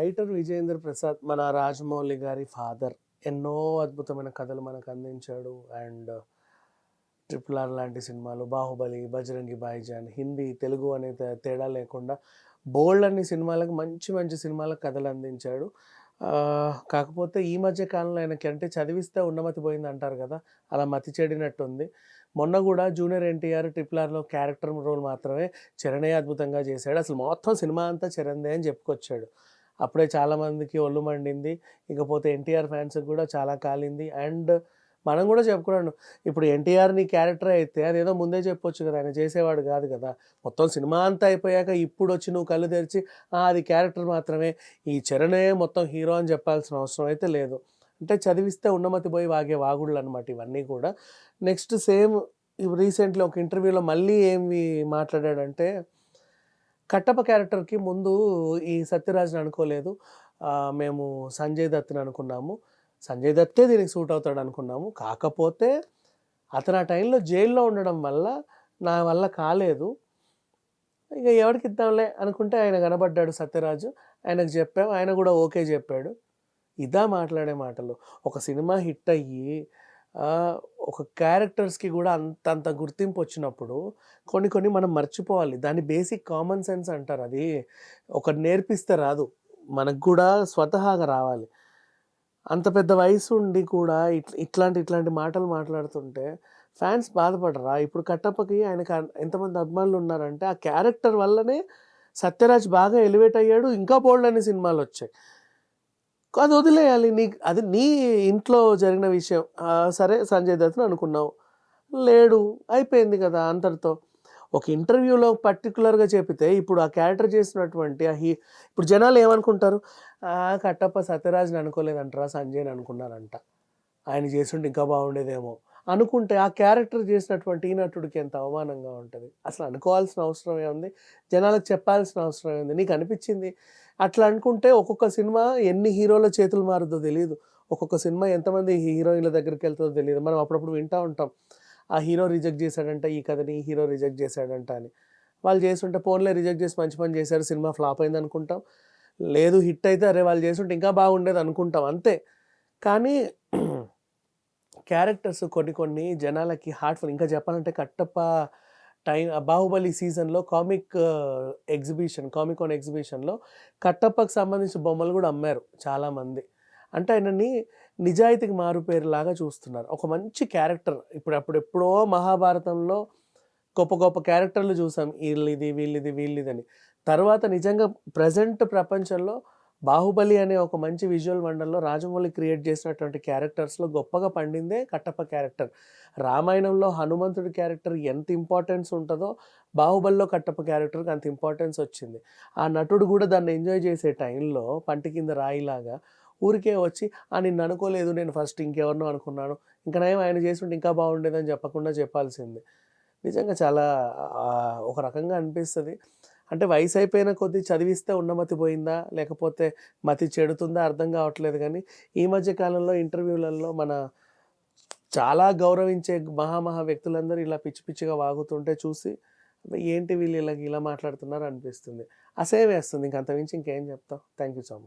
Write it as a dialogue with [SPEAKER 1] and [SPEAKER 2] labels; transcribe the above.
[SPEAKER 1] Writer Vijayendra Prasad మన రాజమౌళి గారి father. ఎన్నో అద్భుతమైన కథలు మనకు అందించాడు. అండ్ ట్రిపుల్ ఆర్ లాంటి సినిమాలు బాహుబలి బజరంగి భాయిజాన్ హిందీ తెలుగు అనే తే- తేడా లేకుండా బోల్డ్ అన్ని సినిమాలకు మంచి మంచి సినిమాలకు కథలు అందించాడు. కాకపోతే ఈ మధ్య కాలంలో ఆయనకి అంటే చదివిస్తే ఉన్నమతి పోయింది అంటారు కదా అలా మతి చెడినట్టుంది. మొన్న కూడా జూనియర్ ఎన్టీఆర్ ట్రిపుల్ ఆర్లో క్యారెక్టర్ రోల్ మాత్రమే చరణే అద్భుతంగా చేశాడు. అసలు మొత్తం సినిమా అంతా చరణ్దే అని చెప్పుకొచ్చాడు. అప్పుడే చాలామందికి ఒళ్ళు మండింది. ఇకపోతే ఎన్టీఆర్ ఫ్యాన్స్కి కూడా చాలా కాలింది. అండ్ మనం కూడా చెప్పుకున్నాను ఇప్పుడు ఎన్టీఆర్ నీ క్యారెక్టర్ అయితే అదేదో ముందే చెప్పొచ్చు కదా ఆయన చేసేవాడు కాదు కదా. మొత్తం సినిమా అంతా అయిపోయాక ఇప్పుడు వచ్చి నువ్వు కళ్ళు తెరిచి అది క్యారెక్టర్ మాత్రమే. ఈ చరణే మొత్తం హీరో అని చెప్పాల్సిన అవసరం అయితే లేదు. అంటే చదివిస్తే ఉన్నమతి పోయి వాగే వాగుళ్ళు అనమాట ఇవన్నీ కూడా. నెక్స్ట్ సేమ్ రీసెంట్లీ ఒక ఇంటర్వ్యూలో మళ్ళీ ఏమి మాట్లాడాడంటే కట్టప్ప క్యారెక్టర్కి ముందు ఈ సత్యరాజ్ని అనుకోలేదు. మేము సంజయ్ దత్ని అనుకున్నాము. సంజయ్ దత్తే దీనికి సూట్ అవుతాడు అనుకున్నాము. కాకపోతే అతను ఆ టైంలో జైల్లో ఉండడం వల్ల నా వల్ల కాలేదు. ఇక ఎవరికి ఇద్దాంలే అనుకుంటే ఆయన కనబడ్డాడు సత్యరాజు. ఆయనకు చెప్పాం. ఆయన కూడా ఓకే చెప్పాడు. ఇదా మాట్లాడే మాటలు. ఒక సినిమా హిట్ అయ్యి ఒక క్యారెక్టర్స్కి కూడా అంత అంత గుర్తింపు వచ్చినప్పుడు కొన్ని కొన్ని మనం మర్చిపోవాలి. దాని బేసిక్ కామన్ సెన్స్ అంటారు. అది ఒక నేర్పిస్తే రాదు. మనకు కూడా స్వతహాగా రావాలి. అంత పెద్ద వయసు ఉండి కూడా ఇట్ ఇట్లాంటి ఇట్లాంటి మాటలు మాట్లాడుతుంటే ఫ్యాన్స్ బాధపడరా? ఇప్పుడు కట్టప్పకి ఆయనకి ఎంతమంది అభిమానులు ఉన్నారంటే ఆ క్యారెక్టర్ వల్లనే సత్యరాజ్ బాగా ఎలివేట్ అయ్యాడు. ఇంకా బోల్డ్ అనే సినిమాలు వచ్చాయి అది వదిలేయాలి. నీ అది నీ ఇంట్లో జరిగిన విషయం. సరే సంజయ్ దత్ని అనుకున్నావు. లేడు అయిపోయింది కదా అంతటితో. ఒక ఇంటర్వ్యూలో పర్టికులర్గా చెప్తే ఇప్పుడు ఆ క్యారెక్టర్ చేసినటువంటి ఆ హీ ఇప్పుడు జనాలు ఏమనుకుంటారు? కట్టప్ప సత్యరాజ్ని అనుకోలేదంటారా సంజయ్ని అనుకున్నారంట. ఆయన చేస్తుంటే ఇంకా బాగుండేదేమో. అనుకుంటే ఆ క్యారెక్టర్ చేసినటువంటి ఈ నటుడికి ఎంత అవమానంగా ఉంటుంది. అసలు అనుకోవాల్సిన అవసరం ఏముంది? జనాలకు చెప్పాల్సిన అవసరం ఏముంది? నీకు అనిపించింది? అట్లా అనుకుంటే ఒక్కొక్క సినిమా ఎన్ని హీరోల చేతులు మారుద్దో తెలియదు ఒక్కొక్క సినిమా ఎంతమంది హీరోయిన్ల దగ్గరికి వెళ్తుందో తెలియదు మనం అప్పుడప్పుడు వింటూ ఉంటాం. ఆ హీరో రిజెక్ట్ చేశాడంట ఈ కథని ఈ హీరో రిజెక్ట్ చేశాడంట అని. వాళ్ళు చేస్తుంటే ఫోన్లే రిజెక్ట్ చేసి మంచి పని చేశారు సినిమా ఫ్లాప్ అయింది అనుకుంటాం. లేదు హిట్ అయితే అరే వాళ్ళు చేస్తుంటే ఇంకా బాగుండేది అనుకుంటాం అంతే. కానీ క్యారెక్టర్స్ కొన్ని కొన్ని జనాలకి హార్ట్ఫుల్ ఇంకా చెప్పాలంటే కట్టప్ప టైం బాహుబలి సీజన్లో కామిక్ ఎగ్జిబిషన్ కామిక్ ఆన్ ఎగ్జిబిషన్లో కట్టప్పకు సంబంధించిన బొమ్మలు కూడా అమ్మారు చాలామంది. అంటే ఆయనని నిజాయితీకి మారుపేరులాగా చూస్తున్నారు. ఒక మంచి క్యారెక్టర్. ఇప్పుడు అప్పుడు ఎప్పుడో మహాభారతంలో గొప్ప గొప్ప క్యారెక్టర్లు చూసాం. వీళ్ళిది వీళ్ళిది వీళ్ళది అని తర్వాత నిజంగా ప్రజెంట్ ప్రపంచంలో బాహుబలి అనే ఒక మంచి విజువల్ వండర్లో రాజమౌళి క్రియేట్ చేసినటువంటి క్యారెక్టర్స్లో గొప్పగా పండిందే కట్టప్ప క్యారెక్టర్ రామాయణంలో హనుమంతుడి క్యారెక్టర్ ఎంత ఇంపార్టెన్స్ ఉంటుందో బాహుబలిలో కట్టప్ప క్యారెక్టర్కి అంత ఇంపార్టెన్స్ వచ్చింది. ఆ నటుడు కూడా దాన్ని ఎంజాయ్ చేసే టైంలో పంటి కింద రాయిలాగా ఊరికే వచ్చి ఆ నిన్ను అనుకోలేదు నేను ఫస్ట్ ఇంకెవరినో అనుకున్నాను. ఇంకా నయం ఆయన చేస్తుంటే ఇంకా బాగుండేదని చెప్పకుండా చెప్పాల్సింది. నిజంగా చాలా ఒక రకంగా అనిపిస్తుంది. అంటే వయసు అయిపోయిన కొద్దీ చదివిస్తే ఉన్నమతి పోయిందా? లేకపోతే మతి చెడుతుందా? అర్థం కావట్లేదు కానీ ఈ మధ్య కాలంలో ఇంటర్వ్యూలలో మన చాలా గౌరవించే మహామహా వ్యక్తులందరూ ఇలా పిచ్చి పిచ్చిగా వాగుతుంటే చూసి ఏంటి వీళ్ళు ఇలా ఇలా మాట్లాడుతున్నారు అనిపిస్తుంది. అసేవేస్తుంది వేస్తుంది ఇంక అంతమించి ఇంకేం చెప్తాం. Thank you so much